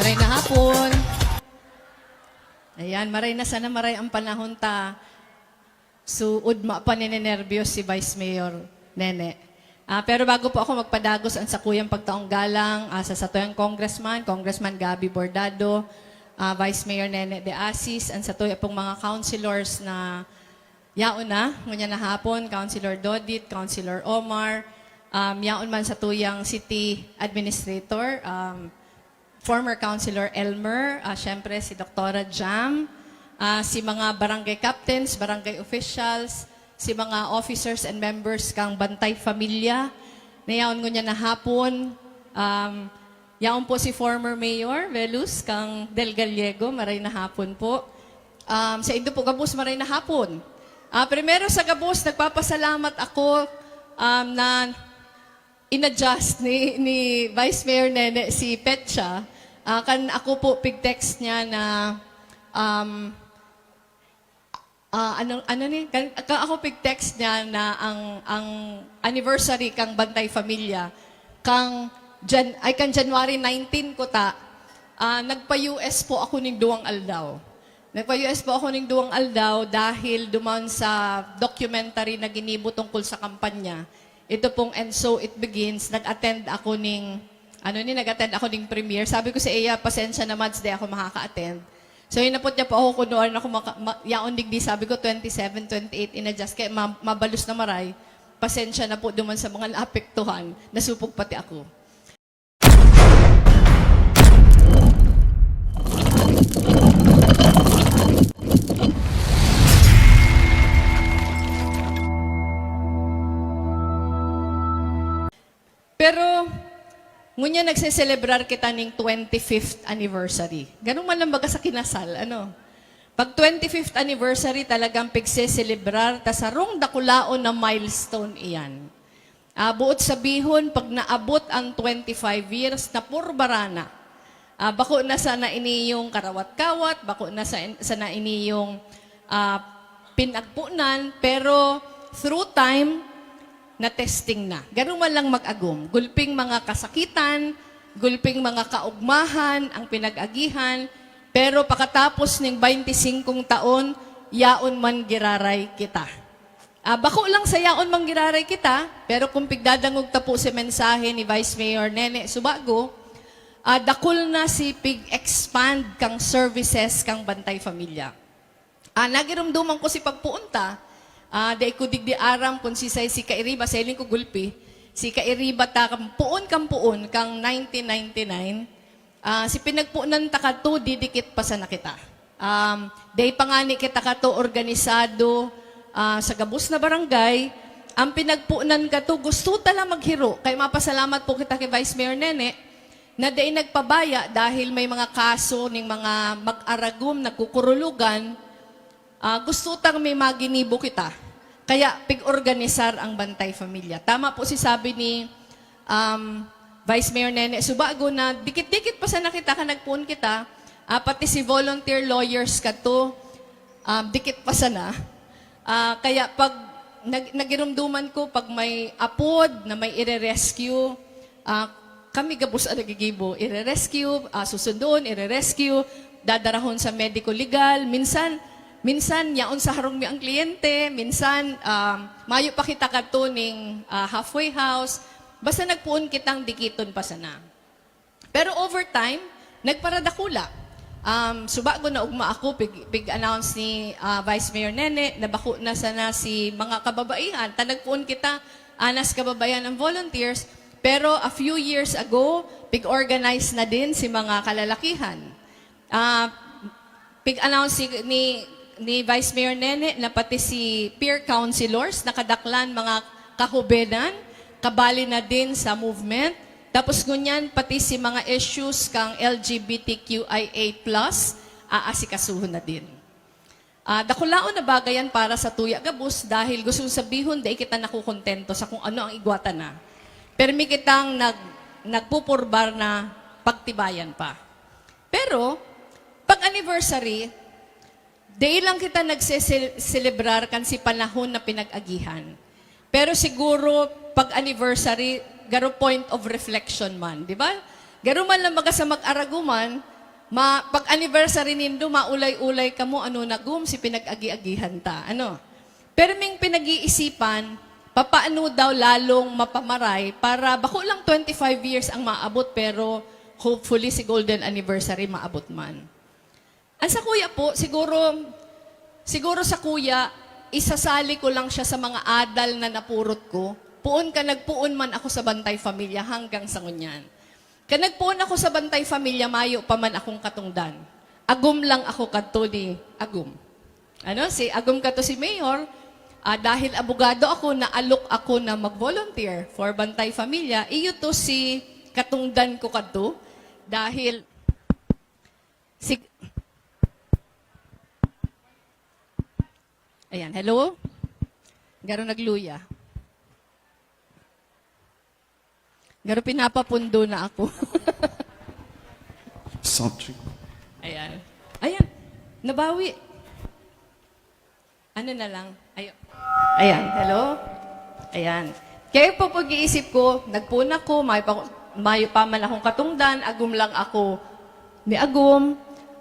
Maray na hapon. Ayan, maray na sana maray ang panahon ta. Suod ma pa ninenervyos si Vice Mayor Nene. Ah, pero bago po ako magpadagos ang sakuyang pagtaong galang ah, sa satuyang congressman, Congressman Gabi Bordado, ah, Vice Mayor Nene de Asis, ang satuya pong mga councilors na yaon na, ngunya na hapon, Councilor Dodit, Councilor Omar, um, yaon man sa tuyang city administrator, um, former Councilor Elmer, uh, syempre si Dr. Jam, ah, si mga barangay captains, barangay officials, si mga officers and members kang Bantay Familia, nayaon ko niya na hapon, um, yaon po si former Mayor Velus kang Del Gallego, maray na hapon po. Um, sa Indo po, Gabus, maray na hapon. Ah, primero sa Gabus, nagpapasalamat ako um, na in-adjust ni, ni Vice Mayor Nene si Petcha. Ah, kan ako po pig-text niya na um, ah, ano ano ni kan, ako pig-text niya na ang ang anniversary kang Bantay Familia kang Jan, ay kan January 19 ko ta ah, nagpa-US po ako ning duwang aldaw. Nagpa-US po ako ning duwang aldaw dahil duman sa documentary na ginibo tungkol sa kampanya. Ito pong And So It Begins, nag-attend ako ning, ano ni, nag-attend ako ning premiere. Sabi ko sa iya, pasensya na mads, di ako makaka-attend. So inapot niya po ako kunuan ako maka, ma, yaon digdi, sabi ko 27, 28, in-adjust. Kaya ma, mabalus na maray, pasensya na po duman sa mga naapektuhan, nasupog pati ako. Ngunya nagse-celebrar kita ning 25th anniversary. Ganun man lang baga sa kinasal, ano? Pag 25th anniversary, talagang pigse-celebrar, ta sa rong dakulaon na milestone iyan. Ah, buot sabihon, pag naabot ang 25 years, na purbarana. Ah, bako na sana ini yung karawat-kawat, bako na sa, sana ini yung ah, pinagpunan, pero through time, na testing na. Ganun man lang mag-agum. Gulping mga kasakitan, gulping mga kaugmahan, ang pinag-agihan, pero pakatapos ng 25 taon, yaon man giraray kita. Ah, bako lang sa yaon man giraray kita, pero kung pigdadangog ta po si mensahe ni Vice Mayor Nene Subago, ah, dakol na si pig-expand kang services kang Bantay Familia. Ah, nagirumduman ko si pagpuunta, Ah, day ko digdi aram kung si say si Kairiba sa ko gulpi. Si Kairiba ta kang puon kang puon kang 1999. Ah, si pinagpuunan ta kato didikit pa sa nakita. Um, day pangani kita kato organisado ah, sa gabus na barangay. Ang pinagpuunan kato gusto tala maghiro. Kay mapasalamat po kita kay Vice Mayor Nene na day nagpabaya dahil may mga kaso ning mga mag-aragum nagkukurulugan Ah, gusto tang may maginibo kita. Kaya pig-organisar ang Bantay Familia. Tama po si sabi ni um, Vice Mayor Nene Subago na dikit-dikit pa sa nakita ka nagpuon kita, ah, pati si volunteer lawyers ka to, um, dikit pa sana. Ah, kaya pag nag, nagirumduman ko, pag may apod na may ire-rescue, ah, kami gabos ang nagigibo, ire-rescue, ah, susundon, ire-rescue, dadarahon sa medico legal, minsan, Minsan, yaon sa harong mi ang kliyente. Minsan, um, mayo pa kita kadto ah, halfway house. Basta nagpuon kitang dikiton pa sana. Pero over time, nagparadakula. Um, subago na ugma ako, pig, pig-announce ni ah, Vice Mayor Nene, na bako na sana si mga kababaihan. Ta nagpuon kita, anas kababayan ng volunteers. Pero a few years ago, pig-organize na din si mga kalalakihan. Ah, pig-announce si- ni ni Vice Mayor Nene na pati si peer councilors nakadaklan mga kahubenan kabali na din sa movement tapos ngunyan pati si mga issues kang LGBTQIA+ aasikasuhon na din. Ah, dakulaon na bagayan para sa Tuya Gabus dahil gusto sabihon dahil kita nakukontento sa kung ano ang igwata na. Permi kitang nag, nagpupurbar na pagtibayan pa. Pero, pag anniversary, Day lang kita nagse-celebrar kan si panahon na pinag-agihan. Pero siguro, pag anniversary, garo point of reflection man, di ba? Garuman lang baga sa mag-araguman, ma, pag anniversary nindo, maulay-ulay ka mo, ano nagum, si pinag-agi-agihan ta. Ano? Pero ming pinag-iisipan, papaano daw lalong mapamaray para bako lang 25 years ang maabot pero hopefully si golden anniversary maabot man. Ang sa kuya po, siguro, siguro sa kuya, isasali ko lang siya sa mga adal na napurot ko. Puon ka, nagpuon man ako sa Bantay Familya hanggang sa ngunyan. Kanagpuon ako sa Bantay Familya, mayo pa man akong katungdan. Agum lang ako kadto ni Agum. Ano, si Agum kato si Mayor, ah, dahil abogado ako, naalok ako na mag-volunteer for Bantay Familya, iyo to si katungdan ko kadto, dahil si, Ayan, hello? Garo nagluya. Garo pinapapundo na ako. Something. Ayan. Ayan, nabawi. Ano na lang? Ayan. Ayan, hello? Ayan. Kaya po pag-iisip ko, nagpuna ko, may pa, may pa man akong katungdan, agum lang ako ni agum.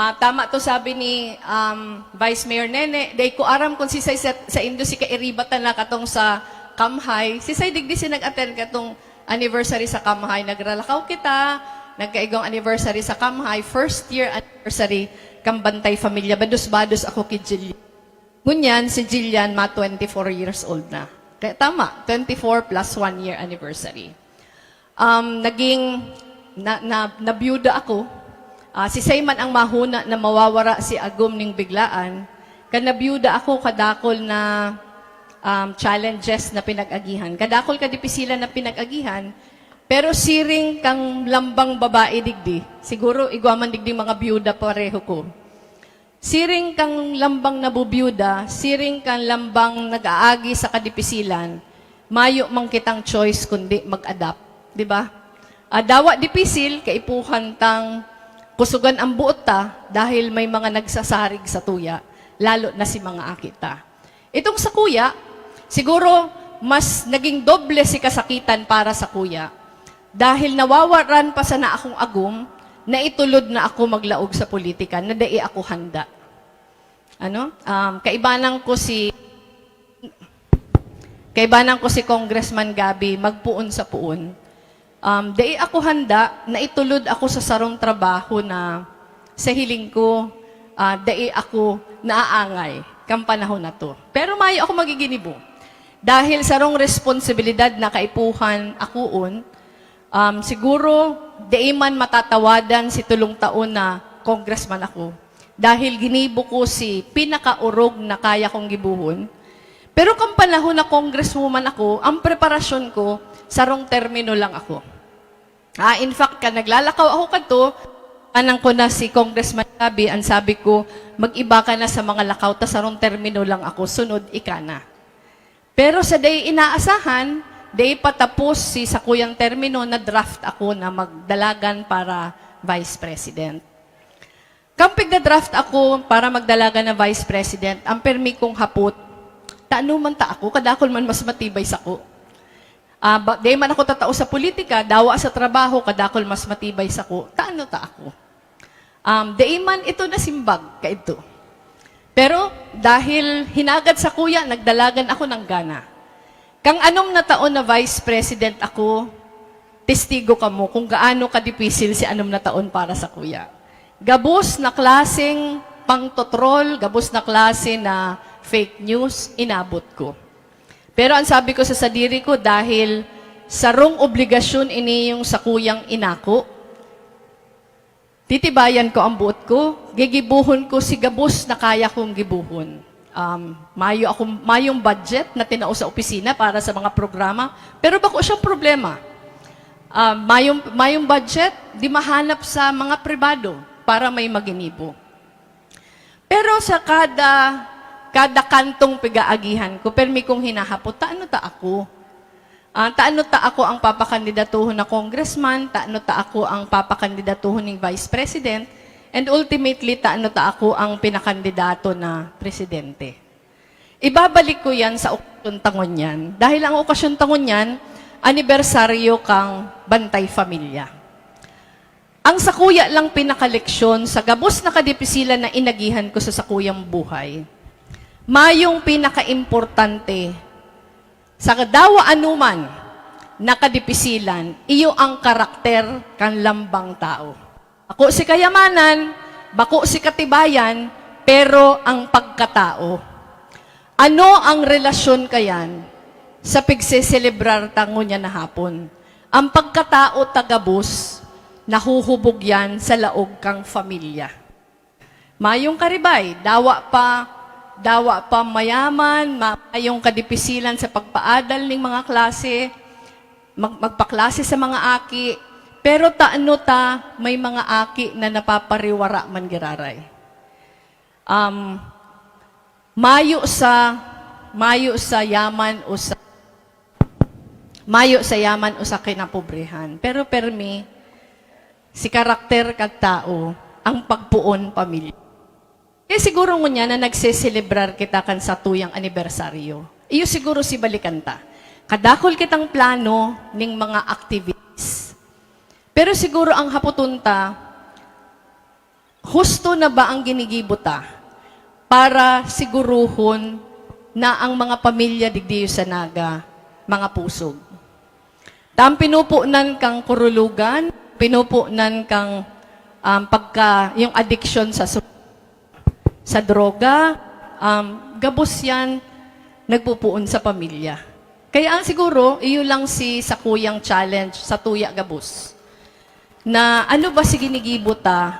Ah, tama to sabi ni um, Vice Mayor Nene, day ko aram kung si Say sa, sa Indo si kairibatan na katong sa Kamhay. Si Say digdi si nag-attend katong anniversary sa Kamhay. Nagralakaw kita, nagkaigong anniversary sa Kamhay, first year anniversary Kambantay Familia. Bados-bados ako kay Jillian. Ngunyan, si Jillian, ma 24 years old na. Kaya tama, 24 plus 1 year anniversary. Um, naging, na, na, nabiyuda ako. Ah, si Sayman ang mahuna na mawawara si Agum ning biglaan. Kan nabiyuda ako kadakol na um, challenges na pinag-agihan. Kadakol ka dipisila na pinag-agihan. Pero siring kang lambang babae digdi. Siguro igwaman digdi mga biyuda pareho ko. Siring kang lambang nabubiyuda, siring kang lambang nag-aagi sa kadipisilan, mayo mang kitang choice kundi mag-adapt. Di ba? Ah, dawa dipisil, kaipuhan tang kusugan ang buot ta dahil may mga nagsasarig sa tuya, lalo na si mga akita. Itong sa kuya, siguro mas naging doble si kasakitan para sa kuya dahil nawawaran pa sa na akong agum na itulod na ako maglaog sa politika, na dai ako handa. Ano? Um, kaibanan ko si kaibanan ko si Congressman Gabi magpuon sa puon. Um, dai ako handa na itulod ako sa sarong trabaho na sa hiling ko, uh, dai ako naaangay kang panahon na to. Pero mayo ako magiginibo. Dahil sarong responsibilidad na kaipuhan akuon, um, siguro di man matatawadan si tulong taon na congressman ako. Dahil ginibo ko si pinakaurog na kaya kong gibuhon. Pero kung panahon na congresswoman ako, ang preparasyon ko, sarong termino lang ako. Ah, in fact, ka naglalakaw ako kadto, anang ko na si Congressman Gabi, ang sabi ko, mag-iba ka na sa mga lakaw, ta sarong termino lang ako, sunod ika na. Pero sa day inaasahan, day patapos si sa kuyang termino na draft ako na magdalagan para Vice President. Kampig na draft ako para magdalagan na Vice President, ang permi kong hapot, taano man ta ako, kadakol man mas matibay sa ko. Ah, ba, man ako tatao sa politika, dawa sa trabaho, kadakol mas matibay sa ko, taano ta ako. Um, day man ito na simbag, kaito. Pero dahil hinagad sa kuya, nagdalagan ako ng gana. Kang anong na taon na vice president ako, testigo ka mo kung gaano kadipisil si anong na taon para sa kuya. Gabos na klaseng pangtotrol, gabos na klase na fake news, inabot ko. Pero ang sabi ko sa sadiri ko, dahil sarong obligasyon ini yung sa kuyang inako, titibayan ko ang buot ko, gigibuhon ko si gabos na kaya kong gibuhon. Um, mayo ako, mayong budget na tinao sa opisina para sa mga programa, pero bako siyang problema. Um, mayong, mayong budget, di mahanap sa mga pribado para may maginibo. Pero sa kada kada kantong pigaagihan ko, permi kong hinahapot, taano ta ako? Ah, taano ta ako ang papakandidatuhon na congressman, taano ta ako ang papakandidatuhon ng vice president, and ultimately, taano ta ako ang pinakandidato na presidente. Ibabalik ko yan sa okasyon tangon yan. Dahil ang okasyon tangon yan, anibersaryo kang Bantay Familia. Ang sakuya lang pinakaleksyon sa gabos na kadipisilan na inagihan ko sa sakuyang buhay. Mayong pinakaimportante sa dawa anuman na kadipisilan, iyo ang karakter kan lambang tao. Ako si kayamanan, bako si katibayan, pero ang pagkatao. Ano ang relasyon kayan sa pagseselebrar tango niya na hapon? Ang pagkatao tagabos, nahuhubog yan sa laog kang familia. Mayong karibay, dawa pa, dawa pa mayaman, mayong kadipisilan sa pagpaadal ng mga klase, mag, magpaklase sa mga aki, pero taano ta, may mga aki na napapariwara man giraray. Um, mayo sa, mayo sa yaman o sa, mayo sa yaman o sa kinapobrehan. Pero permi, si karakter kag tao, ang pagpuon pamilya. Eh siguro mo niya na nagseselebrar kita kan sa tuyang anibersaryo. Iyo siguro si balikanta. Kadakol kitang plano ning mga activities. Pero siguro ang haputunta, husto na ba ang ginigibuta para siguruhon na ang mga pamilya digdiyo sa naga, mga pusog. Tam pinupunan kang kurulugan, pinupunan kang um, pagka, yung addiction sa sa droga, um, gabos yan, nagpupuon sa pamilya. Kaya ang siguro, iyo lang si sa kuyang challenge sa tuya gabos. Na ano ba si ginigibuta,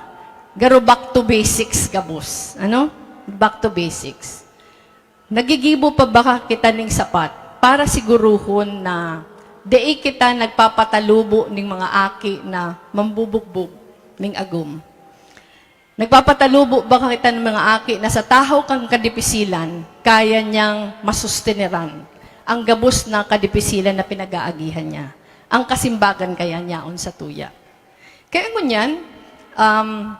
garo back to basics gabos. Ano? Back to basics. Nagigibo pa ba kita ning sapat para siguruhon na dei kita nagpapatalubo ning mga aki na mambubugbog ning agum. Nagpapatalubo ba kita ng mga aki na sa tahaw kang kadipisilan, kaya niyang masusteneran ang gabos na kadipisilan na pinag-aagihan niya. Ang kasimbagan kaya niyaon sa tuya. Kaya ngunyan, um,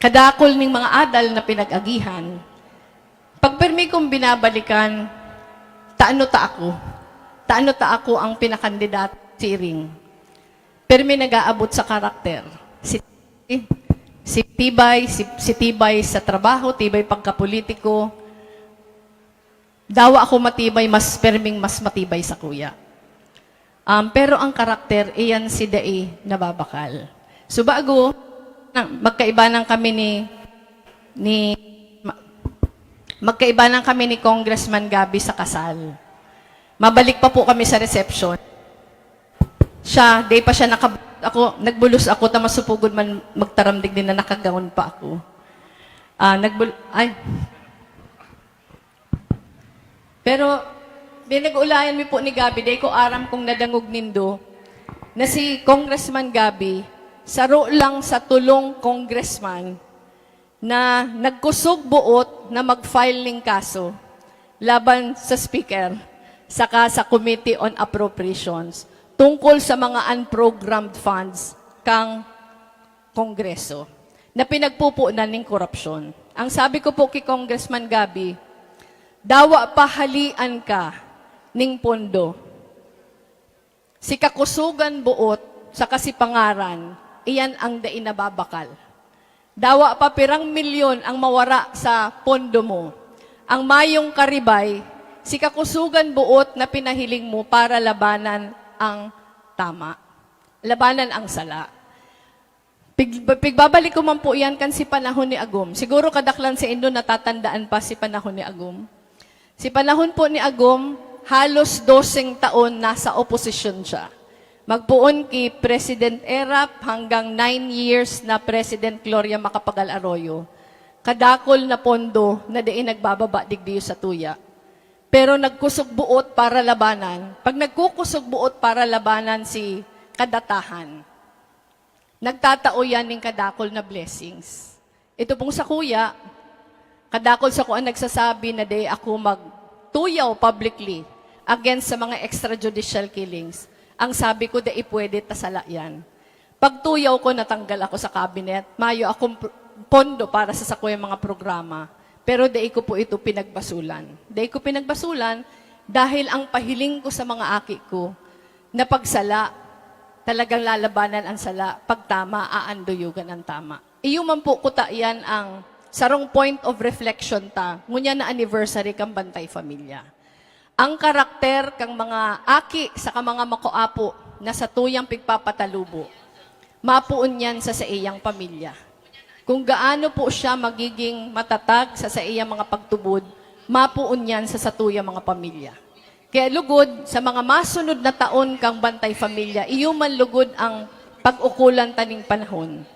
kadakol ning mga adal na pinag-agihan, pag permi kong binabalikan, taano ta ako? Taano ta ako ang pinakandidat si Iring? Permi nag-aabot sa karakter. Si, si Tibay, si, si Tibay sa trabaho, Tibay pagkapolitiko. Dawa ako matibay, mas perming mas matibay sa kuya. Um, pero ang karakter, iyan si Dai nababakal. So bago, na, magkaiba ng kami ni, ni ma- magkaiba ng kami ni Congressman Gabi sa kasal. Mabalik pa po kami sa reception. Siya, day pa siya naka, ako, nagbulus ako, tama supugod man magtaramdig din na nakagawon pa ako. Ah, nagbul, ay. Pero, binag-ulayan mi po ni Gabi, day ko aram kong nadangog nindo, na si Congressman Gabi, saro lang sa tulong congressman, na nagkusog buot na mag-file kaso laban sa speaker saka sa Committee on Appropriations tungkol sa mga unprogrammed funds kang Kongreso na pinagpupunan ng korupsyon. Ang sabi ko po kay Congressman Gabi, dawa pahalian ka ning pondo. Si kakusugan buot sa kasipangaran, iyan ang dain nababakal. Dawa pa pirang milyon ang mawara sa pondo mo. Ang mayong karibay, si kakusugan buot na pinahiling mo para labanan ang tama. Labanan ang sala. Pig, pigbabalik ko man po yan kan si panahon ni Agum. Siguro kadaklan sa Indo natatandaan pa si panahon ni Agum. Si panahon po ni Agum, halos doseng taon nasa oposisyon siya. Magpuon ki President Erap hanggang nine years na President Gloria Macapagal Arroyo. Kadakol na pondo na diin nagbababa digdiyo sa tuya. Pero nagkusog buot para labanan. Pag nagkukusog buot para labanan si kadatahan, nagtatao yan ng kadakol na blessings. Ito pong sa kuya, kadakol sa kuan nagsasabi na day ako magtuyaw publicly against sa mga extrajudicial killings. Ang sabi ko, day pwede tasala yan. Pagtuyaw ko, natanggal ako sa cabinet. Mayo akong pondo para sa sakuyang mga programa. Pero day ko po ito pinagbasulan. Day ko pinagbasulan dahil ang pahiling ko sa mga aki ko na pagsala talagang lalabanan ang sala. Pag tama, aanduyugan ang tama. Iyo man po kuta yan ang sarong point of reflection ta. Ngunya na anniversary kang Bantay Familia. Ang karakter kang mga aki sa mga makoapo na sa tuyang pigpapatalubo, mapuon yan sa sa iyang pamilya. Kung gaano po siya magiging matatag sa sa iyang mga pagtubod, mapuon yan sa sa tuyang mga pamilya. Kaya lugod, sa mga masunod na taon kang bantay familia, iyo man lugod ang pag-ukulan taning panahon.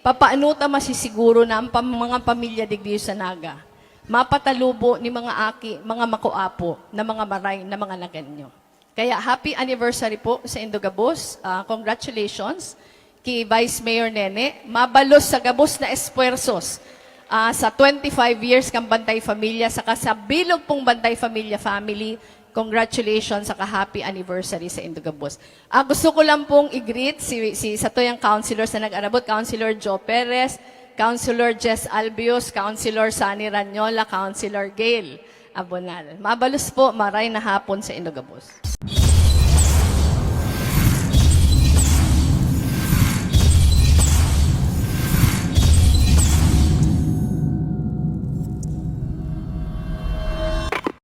Papaano ta masisiguro na ang mga pamilya digdiyo sa naga, mapatalubo ni mga aki, mga makuapo, na mga maray, na mga naganyo. Kaya happy anniversary po sa Indogabos. Ah, congratulations kay Vice Mayor Nene. Mabalos sa gabos na espuersos ah, sa 25 years kang Bantay Familia, sa bilog pong Bantay Familia family, congratulations sa happy anniversary sa Indogabos. Ah, gusto ko lang pong i-greet si, si sa toyang councilors na nag-arabot, Councilor Joe Perez, Councilor Jess Albios, Councilor Sani Ranyola, Councilor Gail Abonal. Mabalos po, maray na hapon sa Indogabos.